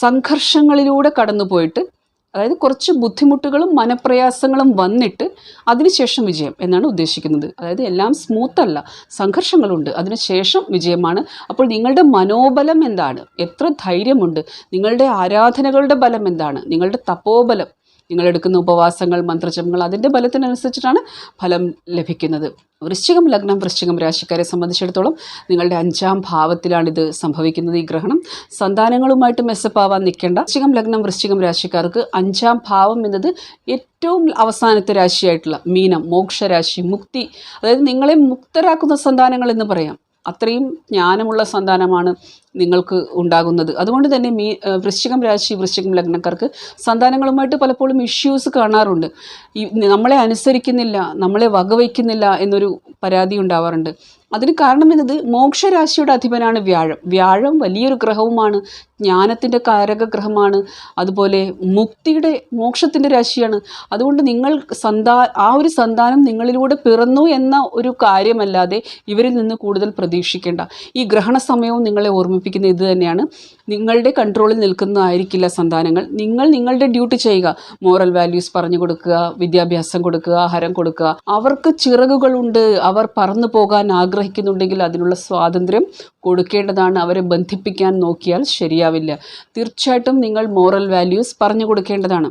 സംഘർഷങ്ങളിലൂടെ കടന്നു പോയിട്ട് അതായത് കുറച്ച് ബുദ്ധിമുട്ടുകളും മനപ്രയാസങ്ങളും വന്നിട്ട് അതിനുശേഷം വിജയം എന്നാണ് ഉദ്ദേശിക്കുന്നത്. അതായത് എല്ലാം സ്മൂത്തല്ല സംഘർഷങ്ങളുണ്ട് അതിനുശേഷം വിജയമാണ്. അപ്പോൾ നിങ്ങളുടെ മനോബലം എന്താണ്? എത്ര ധൈര്യമുണ്ട്? നിങ്ങളുടെ ആരാധനകളുടെ ബലം എന്താണ്? നിങ്ങളുടെ തപോബലം നിങ്ങൾ എടുക്കുന്ന ഉപവാസങ്ങൾ മന്ത്രജപങ്ങൾ അതിന്റെ ബലത്തിനനുസരിച്ചിട്ടാണ് ഫലം ലഭിക്കുന്നത്. വൃശ്ചികം ലഗ്നം വൃശ്ചികം രാശിക്കാരെ സംബന്ധിച്ചിടത്തോളം നിങ്ങളുടെ അഞ്ചാം ഭാവത്തിലാണിത് സംഭവിക്കുന്നത് ഈ ഗ്രഹണം. സന്താനങ്ങളുമായിട്ട് മെസ്സപ്പാവാൻ നിൽക്കേണ്ട. വൃശ്ചികം ലഗ്നം വൃശ്ചികം രാശിക്കാർക്ക് അഞ്ചാം ഭാവം എന്നത് ഏറ്റവും അവസാനത്തെ രാശിയായിട്ടുള്ള മീനം മോക്ഷരാശി മുക്തി. അതായത് നിങ്ങളെ മുക്തരാക്കുന്ന സന്താനങ്ങൾ എന്ന് പറയാം. അത്രയും ജ്ഞാനമുള്ള സന്താനമാണ് നിങ്ങൾക്ക് ഉണ്ടാകുന്നത്. അതുകൊണ്ട് തന്നെ മീ വൃശ്ചികം രാശി വൃശ്ചികം ലഗ്നക്കാർക്ക് സന്താനങ്ങളുമായിട്ട് പലപ്പോഴും ഇഷ്യൂസ് കാണാറുണ്ട്. ഈ നമ്മളെ അനുസരിക്കുന്നില്ല നമ്മളെ വകവയ്ക്കുന്നില്ല എന്നൊരു പരാതി ഉണ്ടാവാറുണ്ട്. അതിന് കാരണം എന്നത് മോക്ഷരാശിയുടെ അധിപനാണ് വ്യാഴം. വ്യാഴം വലിയൊരു ഗ്രഹവുമാണ് ജ്ഞാനത്തിന്റെ കാരകഗ്രഹമാണ് അതുപോലെ മുക്തിയുടെ മോക്ഷത്തിന്റെ രാശിയാണ്. അതുകൊണ്ട് നിങ്ങൾ സന്താ ആ ഒരു സന്താനം നിങ്ങളിലൂടെ പിറന്നു എന്ന ഒരു കാര്യമല്ലാതെ ഇവരിൽ നിന്ന് കൂടുതൽ പ്രതീക്ഷിക്കേണ്ട. ഈ ഗ്രഹണ സമയവും നിങ്ങളെ ഓർമ്മിപ്പിക്കുന്ന ഇത് തന്നെയാണ്. നിങ്ങളുടെ കൺട്രോളിൽ നിൽക്കുന്നതായിരിക്കില്ല സന്താനങ്ങൾ. നിങ്ങൾ നിങ്ങളുടെ ഡ്യൂട്ടി ചെയ്യുക. മോറൽ വാല്യൂസ് പറഞ്ഞു കൊടുക്കുക വിദ്യാഭ്യാസം കൊടുക്കുക ആഹാരം കൊടുക്കുക. അവർക്ക് ചിറകുകളുണ്ട്. അവർ പറന്നു പോകാൻ ആഗ്രഹിക്കുന്നുണ്ടെങ്കിൽ അതിനുള്ള സ്വാതന്ത്ര്യം കൊടുക്കേണ്ടതാണ്. അവരെ ബന്ധിപ്പിക്കാൻ നോക്കിയാൽ ശരിയാവില്ല. തീർച്ചയായിട്ടും നിങ്ങൾ മോറൽ വാല്യൂസ് പറഞ്ഞു കൊടുക്കേണ്ടതാണ്.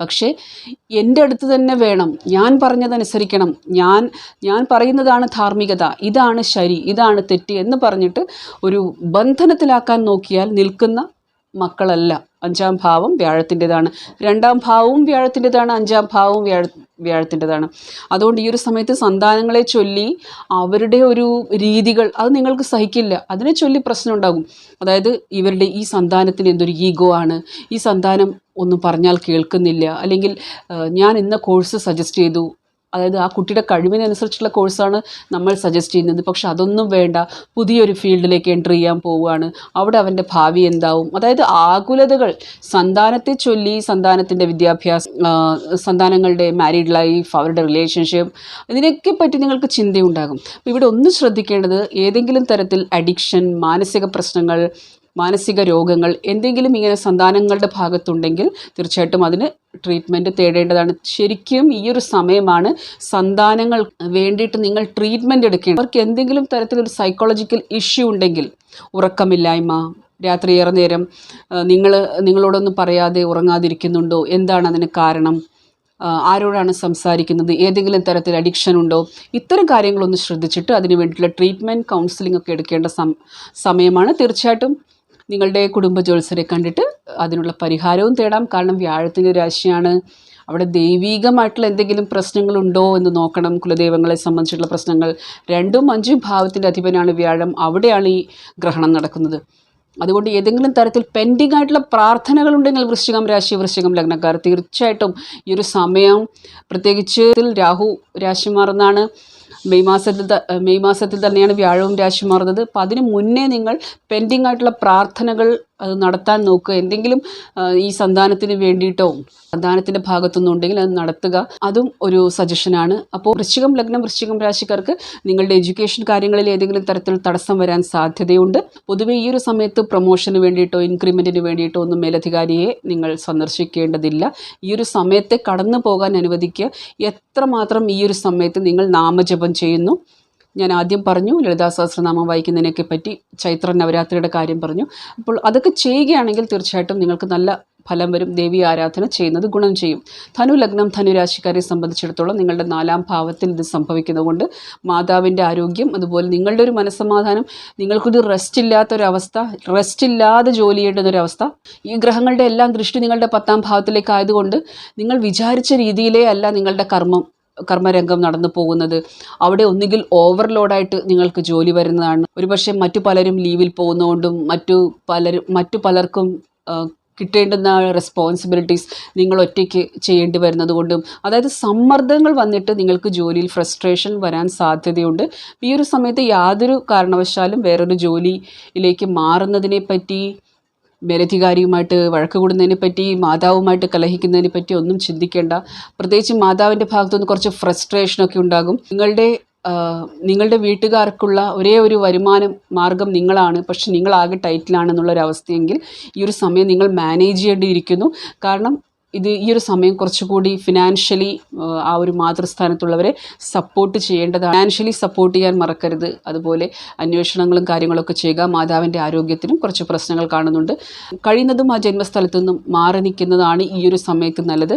പക്ഷേ എന്റെ അടുത്ത് തന്നെ വേണം. ഞാൻ പറഞ്ഞതനുസരിക്കണം. ഞാൻ ഞാൻ പറയുന്നതാണ് ധാർമ്മികത. ഇതാണ് ശരി ഇതാണ് തെറ്റ് എന്ന് പറഞ്ഞിട്ട് ഒരു ബന്ധനത്തിലാക്കാൻ നോക്കിയാൽ നിൽക്കുന്ന മക്കളല്ല. അഞ്ചാം ഭാവം വ്യാഴത്തിന്റെതാണ്. രണ്ടാം ഭാവവും വ്യാഴത്തിന്റെതാണ് അഞ്ചാം ഭാവവും വ്യാഴ വ്യാഴത്തിന്റെതാണ്. അതുകൊണ്ട് ഈ ഒരു സമയത്ത് സന്താനങ്ങളെ ചൊല്ലി അവരുടെ ഒരു രീതികൾ അത് നിങ്ങൾക്ക് സഹിക്കില്ല. അതിനെ ചൊല്ലി പ്രശ്നം ഉണ്ടാകും. അതായത് ഇവരുടെ ഈ സന്താനത്തിന് എന്തൊരു ഈഗോ ആണ്. ഈ സന്താനം ഒന്നും പറഞ്ഞാൽ കേൾക്കുന്നില്ല. അല്ലെങ്കിൽ ഞാൻ ഇന്ന കോഴ്സ് സജസ്റ്റ് ചെയ്തു. അതായത് ആ കുട്ടിയുടെ കഴിവിനനുസരിച്ചുള്ള കോഴ്സാണ് നമ്മൾ സജസ്റ്റ് ചെയ്യുന്നത്. പക്ഷെ അതൊന്നും വേണ്ട. പുതിയൊരു ഫീൽഡിലേക്ക് എൻട്രി ചെയ്യാൻ പോവുകയാണ്. അവിടെ അവന്റെ ഭാവി എന്താവും? അതായത് ആകുലതകൾ. സന്താനത്തെ ചൊല്ലി സന്താനത്തിന്റെ വിദ്യാഭ്യാസം സന്താനങ്ങളുടെ മാരീഡ് ലൈഫ് അവരുടെ റിലേഷൻഷിപ്പ് ഇതിനൊക്കെ പറ്റി നിങ്ങൾക്ക് ചിന്തയുണ്ടാകും. ഇവിടെ ഒന്ന് ശ്രദ്ധിക്കേണ്ടത് ഏതെങ്കിലും തരത്തിൽ അഡിക്ഷൻ മാനസിക പ്രശ്നങ്ങൾ മാനസിക രോഗങ്ങൾ എന്തെങ്കിലും ഇങ്ങനെ സന്താനങ്ങളുടെ ഭാഗത്തുണ്ടെങ്കിൽ തീർച്ചയായിട്ടും അതിന് ട്രീറ്റ്മെന്റ് തേടേണ്ടതാണ്. ശരിക്കും ഈ ഒരു സമയമാണ് സന്താനങ്ങൾ വേണ്ടിയിട്ട് നിങ്ങൾ ട്രീറ്റ്മെന്റ് എടുക്കേണ്ടത്. അവർക്ക് എന്തെങ്കിലും തരത്തിലൊരു സൈക്കോളജിക്കൽ ഇഷ്യൂ ഉണ്ടെങ്കിൽ ഉറക്കമില്ലായ്മ രാത്രി ഏറെ നേരം നിങ്ങൾ നിങ്ങളോടൊന്നും പറയാതെ ഉറങ്ങാതിരിക്കുന്നുണ്ടോ? എന്താണ് അതിന് കാരണം? ആരോടാണ് സംസാരിക്കുന്നത്? ഏതെങ്കിലും തരത്തിൽ അഡിക്ഷൻ ഉണ്ടോ? ഇത്തരം കാര്യങ്ങളൊന്ന് ശ്രദ്ധിച്ചിട്ട് അതിന് വേണ്ടിയിട്ടുള്ള ട്രീറ്റ്മെന്റ് കൗൺസിലിംഗ് ഒക്കെ എടുക്കേണ്ട സമയമാണ്. തീർച്ചയായിട്ടും നിങ്ങളുടെ കുടുംബ ജ്യോത്സരെ കണ്ടിട്ട് അതിനുള്ള പരിഹാരവും തേടാം. കാരണം വ്യാഴത്തിന്റെ രാശിയാണ്. അവിടെ ദൈവീകമായിട്ടുള്ള എന്തെങ്കിലും പ്രശ്നങ്ങളുണ്ടോ എന്ന് നോക്കണം. കുലദൈവങ്ങളെ സംബന്ധിച്ചുള്ള പ്രശ്നങ്ങൾ. രണ്ടും അഞ്ചും ഭാവത്തിന്റെ അധിപനാണ് വ്യാഴം. അവിടെയാണ് ഈ ഗ്രഹണം നടക്കുന്നത്. അതുകൊണ്ട് ഏതെങ്കിലും തരത്തിൽ പെൻഡിങ് ആയിട്ടുള്ള പ്രാർത്ഥനകളുണ്ടെങ്കിൽ വൃശ്ചികം രാശി വൃശ്ചികം ലഗ്നക്കാർ. തീർച്ചയായിട്ടും ഈ ഒരു സമയം പ്രത്യേകിച്ച് രാഹു രാശി മാറുന്നതാണ് മെയ് മാസത്തിൽ മെയ് മാസത്തിൽ തന്നെയാണ് വ്യാഴവും രാശി മാറുന്നത്. അപ്പം അതിന് മുന്നേ നിങ്ങൾ പെൻഡിങ് ആയിട്ടുള്ള പ്രാർത്ഥനകൾ അത് നടത്താൻ നോക്കുക. എന്തെങ്കിലും ഈ സന്താനത്തിന് വേണ്ടിയിട്ടോ സന്താനത്തിന്റെ ഭാഗത്തുനിന്ന് ഉണ്ടെങ്കിൽ അത് നടത്തുക. അതും ഒരു സജഷനാണ് അപ്പോൾ വൃശ്ചികം ലഗ്നം വൃശ്ചികം രാശിക്കാർക്ക് നിങ്ങളുടെ എഡ്യൂക്കേഷൻ കാര്യങ്ങളിൽ ഏതെങ്കിലും തരത്തിൽ തടസ്സം വരാൻ സാധ്യതയുണ്ട്. പൊതുവെ ഈ ഒരു സമയത്ത് പ്രൊമോഷന് വേണ്ടിയിട്ടോ ഇൻക്രിമെന്റിന് വേണ്ടിയിട്ടോ ഒന്നും മേലധികാരിയെ നിങ്ങൾ സന്ദർശിക്കേണ്ടതില്ല. ഈ ഒരു സമയത്തെ കടന്നു പോകാൻ അനുവദിക്കുക. എത്രമാത്രം ഈ ഒരു സമയത്ത് നിങ്ങൾ നാമജപം ചെയ്യുന്നു. ഞാൻ ആദ്യം പറഞ്ഞു ലളിതാ സഹസ്രനാമം വായിക്കുന്നതിനൊക്കെ പറ്റി ചൈത്ര നവരാത്രിയുടെ കാര്യം പറഞ്ഞു. അപ്പോൾ അതൊക്കെ ചെയ്യുകയാണെങ്കിൽ തീർച്ചയായിട്ടും നിങ്ങൾക്ക് നല്ല ഫലം വരും. ദേവി ആരാധന ചെയ്യുന്നത് ഗുണം ചെയ്യും. ധനു ലഗ്നം ധനുരാശിക്കാരെ സംബന്ധിച്ചിടത്തോളം നിങ്ങളുടെ നാലാം ഭാവത്തിൽ ഇത് സംഭവിക്കുന്നതുകൊണ്ട് മാതാവിന്റെ ആരോഗ്യം അതുപോലെ നിങ്ങളുടെ ഒരു മനസ്സമാധാനം നിങ്ങൾക്കൊരു റെസ്റ്റ് ഇല്ലാത്തൊരവസ്ഥ റെസ്റ്റ് ഇല്ലാതെ ജോലി ചെയ്യേണ്ടുന്നൊരവസ്ഥ ഈ ഗ്രഹങ്ങളുടെ എല്ലാം ദൃഷ്ടി നിങ്ങളുടെ പത്താം ഭാവത്തിലേക്ക് ആയതുകൊണ്ട് നിങ്ങൾ വിചാരിച്ച രീതിയിലേ അല്ല നിങ്ങളുടെ കർമ്മം. കർമ്മരംഗം നടന്നു പോകുന്നത്. അവിടെ ഒന്നുകിൽ ഓവർലോഡായിട്ട് നിങ്ങൾക്ക് ജോലി വരുന്നതാണ്. ഒരുപക്ഷെ മറ്റു പലരും ലീവിൽ പോകുന്നതുകൊണ്ടും മറ്റു പലരും മറ്റു പലർക്കും കിട്ടേണ്ടുന്ന റെസ്പോൺസിബിലിറ്റീസ് നിങ്ങൾ ഒറ്റയ്ക്ക് ചെയ്യേണ്ടി വരുന്നത് കൊണ്ടും അതായത് സമ്മർദ്ദങ്ങൾ വന്നിട്ട് നിങ്ങൾക്ക് ജോലിയിൽ ഫ്രസ്ട്രേഷൻ വരാൻ സാധ്യതയുണ്ട്. ഈ ഒരു സമയത്ത് യാതൊരു കാരണവശാലും വേറൊരു ജോലിയിലേക്ക് മാറുന്നതിനെ പറ്റി മേലധികാരിയുമായിട്ട് വഴക്ക് കൂടുന്നതിനെ പറ്റി മാതാവുമായിട്ട് കലഹിക്കുന്നതിനെപ്പറ്റി ഒന്നും ചിന്തിക്കേണ്ട. പ്രത്യേകിച്ച് മാതാവിന്റെ ഭാഗത്തുനിന്ന് കുറച്ച് ഫ്രസ്ട്രേഷനൊക്കെ ഉണ്ടാകും. നിങ്ങളുടെ നിങ്ങളുടെ വീട്ടുകാർക്കുള്ള ഒരേ ഒരു വരുമാനം മാർഗം നിങ്ങളാണ്. പക്ഷെ നിങ്ങളാകെ ടൈറ്റിലാണെന്നുള്ളൊരവസ്ഥയെങ്കിൽ ഈ ഒരു സമയം നിങ്ങൾ മാനേജ് ചെയ്യേണ്ടിയിരിക്കുന്നു. കാരണം ഇത് ഈ ഒരു സമയം കുറച്ചുകൂടി ഫിനാൻഷ്യലി ആ ഒരു മാതൃസ്ഥാനത്തുള്ളവരെ സപ്പോർട്ട് ചെയ്യേണ്ടതാണ്. ഫിനാൻഷ്യലി സപ്പോർട്ട് ചെയ്യാൻ മറക്കരുത്. അതുപോലെ അന്വേഷണങ്ങളും കാര്യങ്ങളൊക്കെ ചെയ്യുക. മാതാവിന്റെ ആരോഗ്യത്തിനും കുറച്ച് പ്രശ്നങ്ങൾ കാണുന്നുണ്ട്. കഴിയുന്നതും ആ ജന്മസ്ഥലത്തു നിന്നും മാറി നിൽക്കുന്നതാണ് ഈ ഒരു സമയത്ത് നല്ലത്.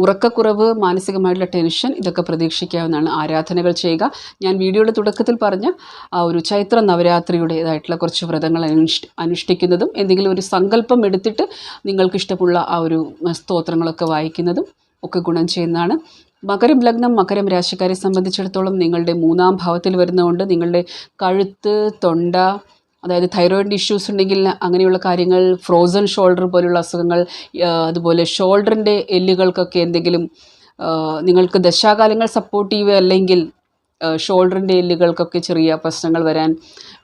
ഉറക്കക്കുറവ് മാനസികമായിട്ടുള്ള ടെൻഷൻ ഇതൊക്കെ പ്രതീക്ഷിക്കാവുന്നതാണ് ആരാധനകൾ ചെയ്യുക. ഞാൻ വീഡിയോയുടെ തുടക്കത്തിൽ പറഞ്ഞ ആ ഒരു ചൈത്ര നവരാത്രിയുടേതായിട്ടുള്ള കുറച്ച് വ്രതങ്ങൾ അനുഷ്ഠ അനുഷ്ഠിക്കുന്നതും എന്തെങ്കിലും ഒരു സങ്കല്പം എടുത്തിട്ട് നിങ്ങൾക്ക് ഇഷ്ടമുള്ള ആ ഒരു സ്തോത്രങ്ങളൊക്കെ വായിക്കുന്നതും ഒക്കെ ഗുണം ചെയ്യുന്നതാണ്. മകരം ലഗ്നം മകരം രാശിക്കാരെ സംബന്ധിച്ചിടത്തോളം നിങ്ങളുടെ മൂന്നാം ഭാവത്തിൽ വരുന്നതുകൊണ്ട് നിങ്ങളുടെ കഴുത്ത് തൊണ്ട അതായത് തൈറോയിഡ് ഇഷ്യൂസ് ഉണ്ടെങ്കിൽ അങ്ങനെയുള്ള കാര്യങ്ങൾ ഫ്രോസൺ ഷോൾഡർ പോലുള്ള അസുഖങ്ങൾ അതുപോലെ ഷോൾഡറിന്റെ എല്ലുകൾക്കൊക്കെ എന്തെങ്കിലും നിങ്ങൾക്ക് ദശാകാലങ്ങൾ സപ്പോർട്ടീവ് അല്ലെങ്കിൽ ഷോൾഡറിന്റെ എല്ലുകൾക്കൊക്കെ ചെറിയ പ്രശ്നങ്ങൾ വരാൻ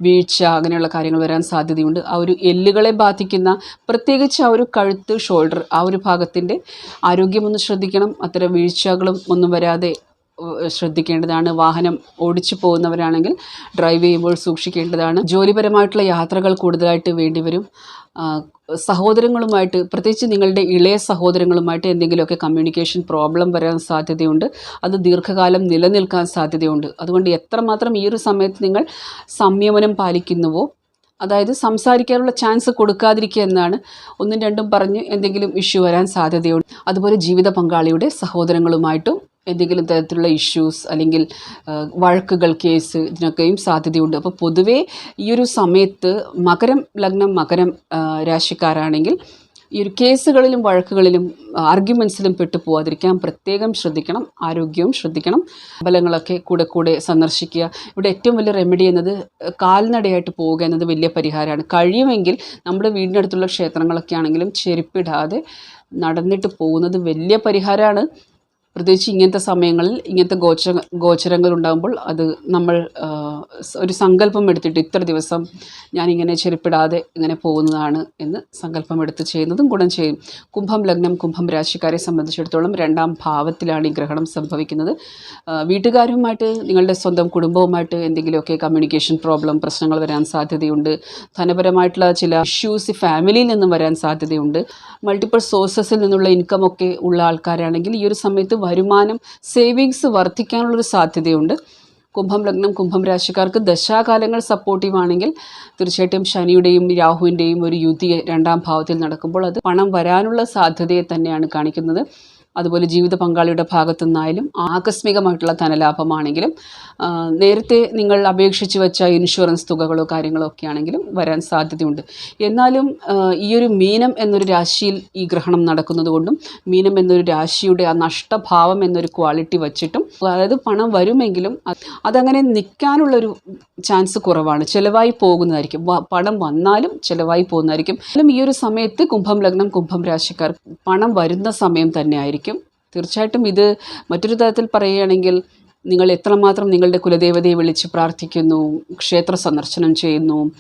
വീഴ്ച അങ്ങനെയുള്ള കാര്യങ്ങൾ വരാൻ സാധ്യതയുണ്ട്. ആ ഒരു എല്ലുകളെ ബാധിക്കുന്ന പ്രത്യേകിച്ച് ആ ഒരു കഴുത്ത് ഷോൾഡർ ആ ഒരു ഭാഗത്തിന്റെ ആരോഗ്യമൊന്ന് ശ്രദ്ധിക്കണം. അത്തരം വീഴ്ചകളും ഒന്നും വരാതെ ശ്രദ്ധിക്കേണ്ടതാണ്. വാഹനം ഓടിച്ചു പോകുന്നവരാണെങ്കിൽ ഡ്രൈവ് ചെയ്യുമ്പോൾ സൂക്ഷിക്കേണ്ടതാണ്. ജോലിപരമായിട്ടുള്ള യാത്രകൾ കൂടുതലായിട്ട് വേണ്ടിവരും. സഹോദരങ്ങളുമായിട്ട് പ്രത്യേകിച്ച് നിങ്ങളുടെ ഇളയ സഹോദരങ്ങളുമായിട്ട് എന്തെങ്കിലുമൊക്കെ കമ്മ്യൂണിക്കേഷൻ പ്രോബ്ലം വരാൻ സാധ്യതയുണ്ട്. അത് ദീർഘകാലം നിലനിൽക്കാൻ സാധ്യതയുണ്ട്. അതുകൊണ്ട് എത്രമാത്രം ഈ ഒരു സമയത്ത് നിങ്ങൾ സംയമനം പാലിക്കുന്നുവോ അതായത് സംസാരിക്കാനുള്ള ചാൻസ് കൊടുക്കാതിരിക്കുക എന്നാണ് ഒന്നും രണ്ടും പറഞ്ഞ് എന്തെങ്കിലും ഇഷ്യൂ വരാൻ സാധ്യതയുണ്ട്. അതുപോലെ ജീവിത പങ്കാളിയുടെ സഹോദരങ്ങളുമായിട്ടും എന്തെങ്കിലും തരത്തിലുള്ള ഇഷ്യൂസ് അല്ലെങ്കിൽ വഴക്കുകൾ കേസ് ഇതിനൊക്കെയും സാധ്യതയുണ്ട്. അപ്പോൾ പൊതുവേ ഈ ഒരു സമയത്ത് മകരം ലഗ്നം മകരം രാശിക്കാരാണെങ്കിൽ ഈ ഒരു കേസുകളിലും വഴക്കുകളിലും ആർഗ്യുമെൻസിലും പെട്ടു പോവാതിരിക്കാൻ പ്രത്യേകം ശ്രദ്ധിക്കണം. ആരോഗ്യവും ശ്രദ്ധിക്കണം. ബലങ്ങളൊക്കെ കൂടെ കൂടെ സന്ദർശിക്കുക. ഇവിടെ ഏറ്റവും വലിയ റെമഡി എന്നത് കാൽനടയായിട്ട് പോവുക എന്നത് വലിയ പരിഹാരമാണ്. കഴിയുമെങ്കിൽ നമ്മുടെ വീടിനടുത്തുള്ള ക്ഷേത്രങ്ങളൊക്കെ ആണെങ്കിലും ചെരുപ്പിടാതെ നടന്നിട്ട് പോകുന്നത് വലിയ പരിഹാരമാണ്. പ്രത്യേകിച്ച് ഇങ്ങനത്തെ സമയങ്ങളിൽ ഇങ്ങനത്തെ ഗോച ഗോചരങ്ങൾ ഉണ്ടാകുമ്പോൾ അത് നമ്മൾ ഒരു സങ്കല്പം എടുത്തിട്ട് ഇത്ര ദിവസം ഞാനിങ്ങനെ ചെരുപ്പിടാതെ ഇങ്ങനെ പോകുന്നതാണ് എന്ന് സങ്കല്പം എടുത്ത് ചെയ്യുന്നതും ഗുണം ചെയ്യും. കുംഭം ലഗ്നം കുംഭം രാശിക്കാരെ സംബന്ധിച്ചിടത്തോളം രണ്ടാം ഭാവത്തിലാണ് ഈ ഗ്രഹണം സംഭവിക്കുന്നത്. വീട്ടുകാരുമായിട്ട് നിങ്ങളുടെ സ്വന്തം കുടുംബവുമായിട്ട് എന്തെങ്കിലുമൊക്കെ കമ്മ്യൂണിക്കേഷൻ പ്രോബ്ലം പ്രശ്നങ്ങൾ വരാൻ സാധ്യതയുണ്ട്. ധനപരമായിട്ടുള്ള ചില ഇഷ്യൂസ് ഫാമിലിയിൽ നിന്നും വരാൻ സാധ്യതയുണ്ട്. മൾട്ടിപ്പിൾ സോഴ്സസിൽ നിന്നുള്ള ഇൻകം ഒക്കെ ഉള്ള ആൾക്കാരാണെങ്കിൽ ഈ ഒരു സമയത്ത് വരുമാനം സേവിങ്സ് വർദ്ധിക്കാനുള്ളൊരു സാധ്യതയുണ്ട്. കുംഭം ലഗ്നം കുംഭം രാശിക്കാർക്ക് ദശാകാലങ്ങൾ സപ്പോർട്ടീവ് ആണെങ്കിൽ തീർച്ചയായിട്ടും ശനിയുടെയും രാഹുവിന്റെയും ഒരു യുതി രണ്ടാം ഭാവത്തിൽ നടക്കുമ്പോൾ അത് പണം വരാനുള്ള സാധ്യതയെ തന്നെയാണ് കാണിക്കുന്നത്. അതുപോലെ ജീവിത പങ്കാളിയുടെ ഭാഗത്തു നിന്നായാലും ആകസ്മികമായിട്ടുള്ള ധനലാഭമാണെങ്കിലും നേരത്തെ നിങ്ങൾ അപേക്ഷിച്ച് വെച്ച ഇൻഷുറൻസ് തുകകളോ കാര്യങ്ങളോ ഒക്കെ ആണെങ്കിലും വരാൻ സാധ്യതയുണ്ട്. എന്നാലും ഈ ഒരു മീനം എന്നൊരു രാശിയിൽ ഈ ഗ്രഹണം നടക്കുന്നത് കൊണ്ടും മീനം എന്നൊരു രാശിയുടെ ആ നഷ്ടഭാവം എന്നൊരു ക്വാളിറ്റി വച്ചിട്ടും അതായത് പണം വരുമെങ്കിലും അത് അതങ്ങനെ നിൽക്കാനുള്ളൊരു ചാൻസ് കുറവാണ്. ചിലവായി പോകുന്നതായിരിക്കും. പണം വന്നാലും ചിലവായി പോകുന്നതായിരിക്കും. ഈ ഒരു സമയത്ത് കുംഭം ലഗ്നം കുംഭം രാശിക്കാർ പണം വരുന്ന സമയം തന്നെയായിരിക്കും. തീർച്ചയായിട്ടും ഇത് മറ്റൊരു തരത്തിൽ പറയുകയാണെങ്കിൽ നിങ്ങൾ എത്രമാത്രം നിങ്ങളുടെ കുലദേവതയെ വിളിച്ച് പ്രാർത്ഥിക്കുന്നു ക്ഷേത്ര സന്ദർശനം ചെയ്യുന്നു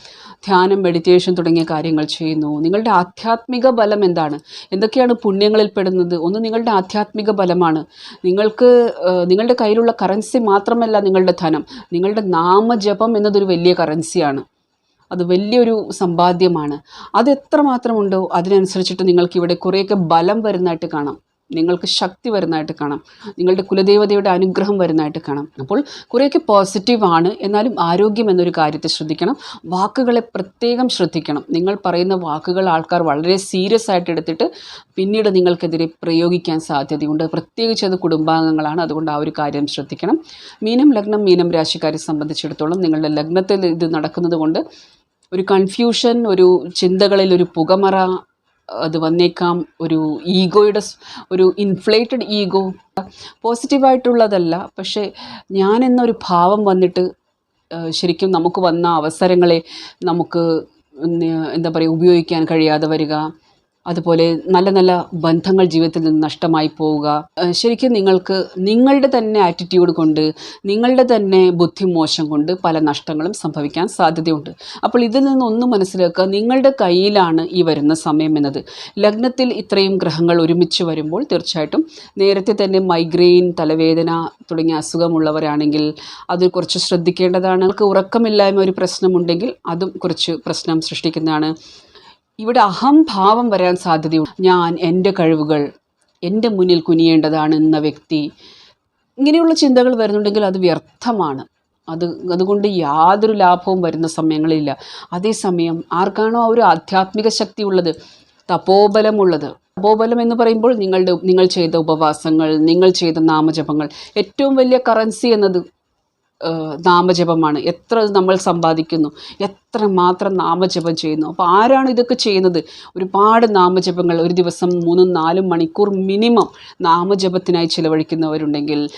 ധ്യാനം മെഡിറ്റേഷൻ തുടങ്ങിയ കാര്യങ്ങൾ ചെയ്യുന്നു നിങ്ങളുടെ ആധ്യാത്മിക ബലം എന്താണ്? എന്തൊക്കെയാണ് പുണ്യങ്ങളിൽ പെടുന്നത്? ഒന്ന് നിങ്ങളുടെ ആധ്യാത്മിക ബലമാണ്. നിങ്ങൾക്ക് നിങ്ങളുടെ കയ്യിലുള്ള കറൻസി മാത്രമല്ല നിങ്ങളുടെ ധനം. നിങ്ങളുടെ നാമജപം എന്നതൊരു വലിയ കറൻസിയാണ് അത് വലിയൊരു സമ്പാദ്യമാണ്. അത് എത്രമാത്രമുണ്ടോ അതിനനുസരിച്ചിട്ട് നിങ്ങൾക്ക് ഇവിടെ കുറേയൊക്കെ ബലം വരുന്നതായിട്ട് കാണാം. നിങ്ങൾക്ക് ശക്തി വരുന്നതായിട്ട് കാണാം. നിങ്ങളുടെ കുലദേവതയുടെ അനുഗ്രഹം വരുന്നതായിട്ട് കാണാം. അപ്പോൾ കുറേയൊക്കെ പോസിറ്റീവാണ് എന്നാലും ആരോഗ്യം എന്നൊരു കാര്യത്തെ ശ്രദ്ധിക്കണം. വാക്കുകളെ പ്രത്യേകം ശ്രദ്ധിക്കണം. നിങ്ങൾ പറയുന്ന വാക്കുകൾ ആൾക്കാർ വളരെ സീരിയസ് ആയിട്ട് എടുത്തിട്ട് പിന്നീട് നിങ്ങൾക്കെതിരെ പ്രയോഗിക്കാൻ സാധ്യതയുണ്ട്. പ്രത്യേകിച്ച് അത് കുടുംബാംഗങ്ങളാണ്. അതുകൊണ്ട് ആ ഒരു കാര്യം ശ്രദ്ധിക്കണം. മീനം ലഗ്നം മീനം രാശിക്കാരെ സംബന്ധിച്ചിടത്തോളം നിങ്ങളുടെ ലഗ്നത്തിൽ ഇത് നടക്കുന്നത് കൊണ്ട് ഒരു കൺഫ്യൂഷൻ ഒരു ചിന്തകളിൽ ഒരു പുകമറ അത് വന്നേക്കാം. ഒരു ഈഗോയുടെ ഒരു ഇൻഫ്ലേറ്റഡ് ഈഗോ. പോസിറ്റീവായിട്ടുള്ളതല്ല. പക്ഷേ ഞാൻ എന്നൊരു ഭാവം വന്നിട്ട് ശരിക്കും നമുക്ക് വന്ന അവസരങ്ങളെ നമുക്ക് എന്താ പറയുക ഉപയോഗിക്കാൻ കഴിയാതെ വരിക. അതുപോലെ നല്ല നല്ല ബന്ധങ്ങൾ ജീവിതത്തിൽ നിന്ന് നഷ്ടമായി പോവുക. ശരിക്കും നിങ്ങൾക്ക് നിങ്ങളുടെ തന്നെ ആറ്റിറ്റ്യൂഡ് കൊണ്ട് നിങ്ങളുടെ തന്നെ ബുദ്ധിമോശം കൊണ്ട് പല നഷ്ടങ്ങളും സംഭവിക്കാൻ സാധ്യതയുണ്ട്. അപ്പോൾ ഇതിൽ നിന്നൊന്നും മനസ്സിലാക്കുക നിങ്ങളുടെ കയ്യിലാണ് ഈ വരുന്ന സമയം എന്നത്. ലഗ്നത്തിൽ ഇത്രയും ഗ്രഹങ്ങൾ ഒരുമിച്ച് വരുമ്പോൾ തീർച്ചയായിട്ടും നേരത്തെ തന്നെ മൈഗ്രെയിൻ തലവേദന തുടങ്ങിയ അസുഖമുള്ളവരാണെങ്കിൽ അത് കുറച്ച് ശ്രദ്ധിക്കേണ്ടതാണ്. അവർക്ക് ഉറക്കമില്ലായ്മ ഒരു പ്രശ്നമുണ്ടെങ്കിൽ അതും കുറച്ച് പ്രശ്നം സൃഷ്ടിക്കുന്നതാണ്. ഇവിടെ അഹംഭാവം വരാൻ സാധ്യതയുണ്ട്. ഞാൻ എന്റെ കഴിവുകൾ എന്റെ മുന്നിൽ കുനിയേണ്ടതാണ് എന്ന വ്യക്തി ഇങ്ങനെയുള്ള ചിന്തകൾ വരുന്നുണ്ടെങ്കിൽ അത് വ്യർത്ഥമാണ്. അത് അതുകൊണ്ട് യാതൊരു ലാഭവും വരുന്ന സമയങ്ങളില്ല. അതേസമയം ആർക്കാണോ ഒരു ആധ്യാത്മിക ശക്തി ഉള്ളത്? തപോബലമുള്ളത്. തപോബലം എന്ന് പറയുമ്പോൾ നിങ്ങളുടെ നിങ്ങൾ ചെയ്ത ഉപവാസങ്ങൾ നിങ്ങൾ ചെയ്ത നാമജപങ്ങൾ ഏറ്റവും വലിയ കറൻസി എന്നത് നാമജപമാണ്. എത്ര നമ്മൾ സമ്പാദിക്കുന്നു. എത്ര മാത്രം നാമജപം ചെയ്യുന്നു. അപ്പോൾ ആരാണ് ഇതൊക്കെ ചെയ്യുന്നത്? ഒരുപാട് നാമജപങ്ങൾ ഒരു ദിവസം മൂന്നും നാലും മണിക്കൂർ മിനിമം നാമജപത്തിനായി ചിലവഴിക്കുന്നവരുണ്ടെങ്കിൽ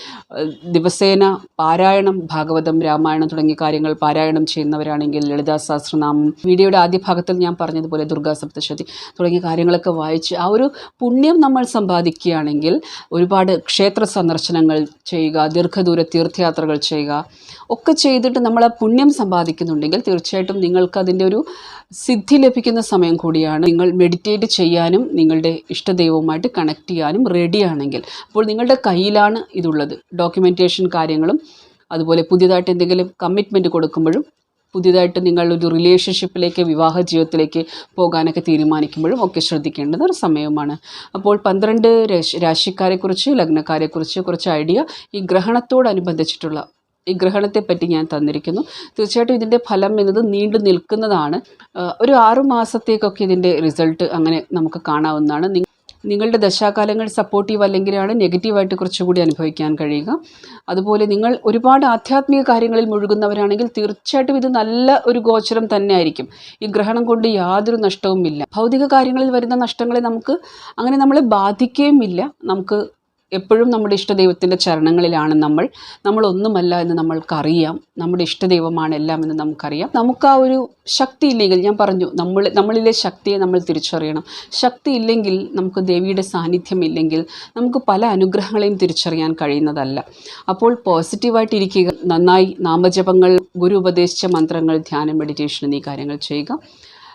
ദിവസേന പാരായണം ഭാഗവതം രാമായണം തുടങ്ങിയ കാര്യങ്ങൾ പാരായണം ചെയ്യുന്നവരാണെങ്കിൽ ലളിതാ സഹസ്രനാമം വീഡിയോയുടെ ആദ്യ ഭാഗത്തിൽ ഞാൻ പറഞ്ഞതുപോലെ ദുർഗാ സപ്തശതി തുടങ്ങിയ കാര്യങ്ങളൊക്കെ വായിച്ച് ആ ഒരു പുണ്യം നമ്മൾ സമ്പാദിക്കുകയാണെങ്കിൽ ഒരുപാട് ക്ഷേത്ര സന്ദർശനങ്ങൾ ചെയ്യുക ദീർഘദൂര തീർത്ഥയാത്രകൾ ചെയ്യുക ഒക്കെ ചെയ്തിട്ട് നമ്മൾ ആ പുണ്യം സമ്പാദിക്കുന്നുണ്ടെങ്കിൽ തീർച്ചയായിട്ടും നിങ്ങൾക്ക് അതിന്റെ ഒരു സിദ്ധി ലഭിക്കുന്ന സമയം കൂടിയാണ്. നിങ്ങൾ മെഡിറ്റേറ്റ് ചെയ്യാനും നിങ്ങളുടെ ഇഷ്ടദൈവവുമായിട്ട് കണക്ട് ചെയ്യാനും റെഡിയാണെങ്കിൽ അപ്പോൾ നിങ്ങളുടെ കയ്യിലാണ് ഇതുള്ളത്. ഡോക്യുമെന്റേഷൻ കാര്യങ്ങളും അതുപോലെ പുതിയതായിട്ട് എന്തെങ്കിലും കമ്മിറ്റ്മെന്റ് കൊടുക്കുമ്പോഴും പുതിയതായിട്ട് നിങ്ങൾ ഒരു റിലേഷൻഷിപ്പിലേക്ക് വിവാഹ ജീവിതത്തിലേക്ക് പോകാനൊക്കെ തീരുമാനിക്കുമ്പോഴും ഒക്കെ ശ്രദ്ധിക്കേണ്ടത് ഒരു സമയമാണ്. അപ്പോൾ പന്ത്രണ്ട് രാശി രാശിക്കാരെക്കുറിച്ച് ലഗ്നക്കാരെക്കുറിച്ച് കുറച്ച് ഐഡിയ ഈ ഗ്രഹണത്തോടനുബന്ധിച്ചിട്ടുള്ള ഈ ഗ്രഹണത്തെപ്പറ്റി ഞാൻ തന്നിരിക്കുന്നു. തീർച്ചയായിട്ടും ഇതിന്റെ ഫലം എന്നത് നീണ്ടു നിൽക്കുന്നതാണ്. ഒരു ആറു മാസത്തേക്കൊക്കെ ഇതിന്റെ റിസൾട്ട് അങ്ങനെ നമുക്ക് കാണാവുന്നതാണ്. നിങ്ങളുടെ ദശാകാലങ്ങൾ സപ്പോർട്ടീവ് അല്ലെങ്കിലാണ് നെഗറ്റീവായിട്ട് കുറച്ചുകൂടി അനുഭവിക്കാൻ കഴിയുക. അതുപോലെ നിങ്ങൾ ഒരുപാട് ആധ്യാത്മിക കാര്യങ്ങളിൽ മുഴുകുന്നവരാണെങ്കിൽ തീർച്ചയായിട്ടും ഇത് നല്ല ഒരു ഗോചരം തന്നെ ആയിരിക്കും ഈ ഗ്രഹണം കൊണ്ട് യാതൊരു നഷ്ടവുമില്ല. ഭൗതിക കാര്യങ്ങളിൽ വരുന്ന നഷ്ടങ്ങളെ നമുക്ക് അങ്ങനെ നമ്മളെ ബാധിക്കുകയുമില്ല നമുക്ക് എപ്പോഴും നമ്മുടെ ഇഷ്ടദൈവത്തിന്റെ ചരണങ്ങളിലാണ് നമ്മൾ. നമ്മളൊന്നുമല്ല എന്ന് നമ്മൾക്കറിയാം. നമ്മുടെ ഇഷ്ടദൈവമാണ് എല്ലാം എന്ന് നമുക്കറിയാം. നമുക്ക് ആ ഒരു ശക്തി ഇല്ലെങ്കിൽ ഞാൻ പറഞ്ഞു നമ്മൾ നമ്മളിലെ ശക്തിയെ നമ്മൾ തിരിച്ചറിയണം. ശക്തി ഇല്ലെങ്കിൽ നമുക്ക് ദേവിയുടെ സാന്നിധ്യം ഇല്ലെങ്കിൽ നമുക്ക് പല അനുഗ്രഹങ്ങളെയും തിരിച്ചറിയാൻ കഴിയുന്നതല്ല. അപ്പോൾ പോസിറ്റീവായിട്ടിരിക്കുക നന്നായി നാമജപങ്ങൾ ഗുരു ഉപദേശിച്ച മന്ത്രങ്ങൾ ധ്യാനം മെഡിറ്റേഷൻ എന്നീ കാര്യങ്ങൾ ചെയ്യുക.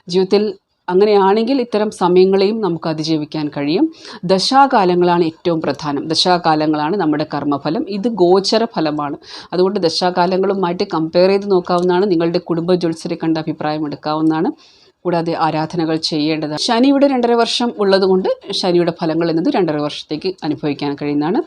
ജീവിതത്തിൽ അങ്ങനെയാണെങ്കിൽ ഇത്തരം സമയങ്ങളെയും നമുക്ക് അതിജീവിക്കാൻ കഴിയും. ദശാകാലങ്ങളാണ് ഏറ്റവും പ്രധാനം. ദശാകാലങ്ങളാണ് നമ്മുടെ കർമ്മഫലം. ഇത് ഗോചര ഫലമാണ് അതുകൊണ്ട് ദശാകാലങ്ങളുമായിട്ട് കമ്പയർ ചെയ്ത് നോക്കാവുന്നതാണ്. നിങ്ങളുടെ കുടുംബ ജ്യോത്സ്യരെ കണ്ട അഭിപ്രായം എടുക്കാവുന്നതാണ്. കൂടാതെ ആരാധനകൾ ചെയ്യേണ്ടത്. ശനിയുടെ രണ്ടര വർഷം ഉള്ളതുകൊണ്ട് ശനിയുടെ ഫലങ്ങൾ എന്നത് രണ്ടര വർഷത്തേക്ക് അനുഭവിക്കാൻ കഴിയുന്നതാണ്.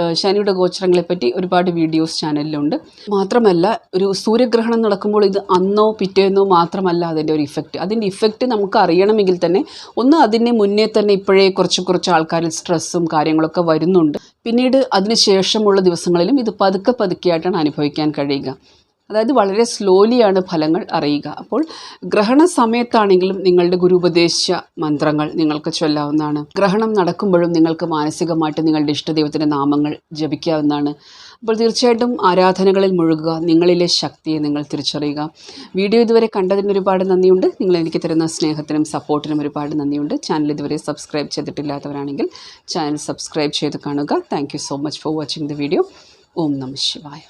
ഏഹ് ശനിയുടെ ഗോചരങ്ങളെപ്പറ്റി ഒരുപാട് വീഡിയോസ് ചാനലിലുണ്ട്. മാത്രമല്ല ഒരു സൂര്യഗ്രഹണം നടക്കുമ്പോൾ ഇത് അന്നോ പിറ്റേന്നോ മാത്രമല്ല അതിന്റെ ഒരു ഇഫക്റ്റ് അതിന്റെ ഇഫക്റ്റ് നമുക്ക് അറിയണമെങ്കിൽ തന്നെ ഒന്ന് അതിന് മുന്നേ തന്നെ ഇപ്പോഴേ കുറച്ച് കുറച്ച് ആൾക്കാരിൽ സ്ട്രെസ്സും കാര്യങ്ങളൊക്കെ വരുന്നുണ്ട്. പിന്നീട് അതിന് ശേഷമുള്ള ദിവസങ്ങളിലും ഇത് പതുക്കെ പതുക്കെയായിട്ടാണ് അനുഭവിക്കാൻ കഴിയുക. അതായത് വളരെ സ്ലോലിയാണ് ഫലങ്ങൾ അറിയുക. അപ്പോൾ ഗ്രഹണ സമയത്താണെങ്കിലും നിങ്ങളുടെ ഗുരു ഉപദേശ മന്ത്രങ്ങൾ നിങ്ങൾക്ക് ചൊല്ലാവുന്നതാണ്. ഗ്രഹണം നടക്കുമ്പോഴും നിങ്ങൾക്ക് മാനസികമായിട്ട് നിങ്ങളുടെ ഇഷ്ടദൈവത്തിന്റെ നാമങ്ങൾ ജപിക്കാവുന്നതാണ്. അപ്പോൾ തീർച്ചയായിട്ടും ആരാധനകളിൽ മുഴുകുക നിങ്ങളിലെ ശക്തിയെ നിങ്ങൾ തിരിച്ചറിയുക. വീഡിയോ ഇതുവരെ കണ്ടതിന് ഒരുപാട് നന്ദിയുണ്ട്. നിങ്ങൾ എനിക്ക് തരുന്ന സ്നേഹത്തിനും സപ്പോർട്ടിനും ഒരുപാട് നന്ദിയുണ്ട്. ചാനൽ ഇതുവരെ സബ്സ്ക്രൈബ് ചെയ്തിട്ടില്ലാത്തവരാണെങ്കിൽ ചാനൽ സബ്സ്ക്രൈബ് ചെയ്ത് കാണുക. Thank so much for watching the video ഓം നമ ശിവായ.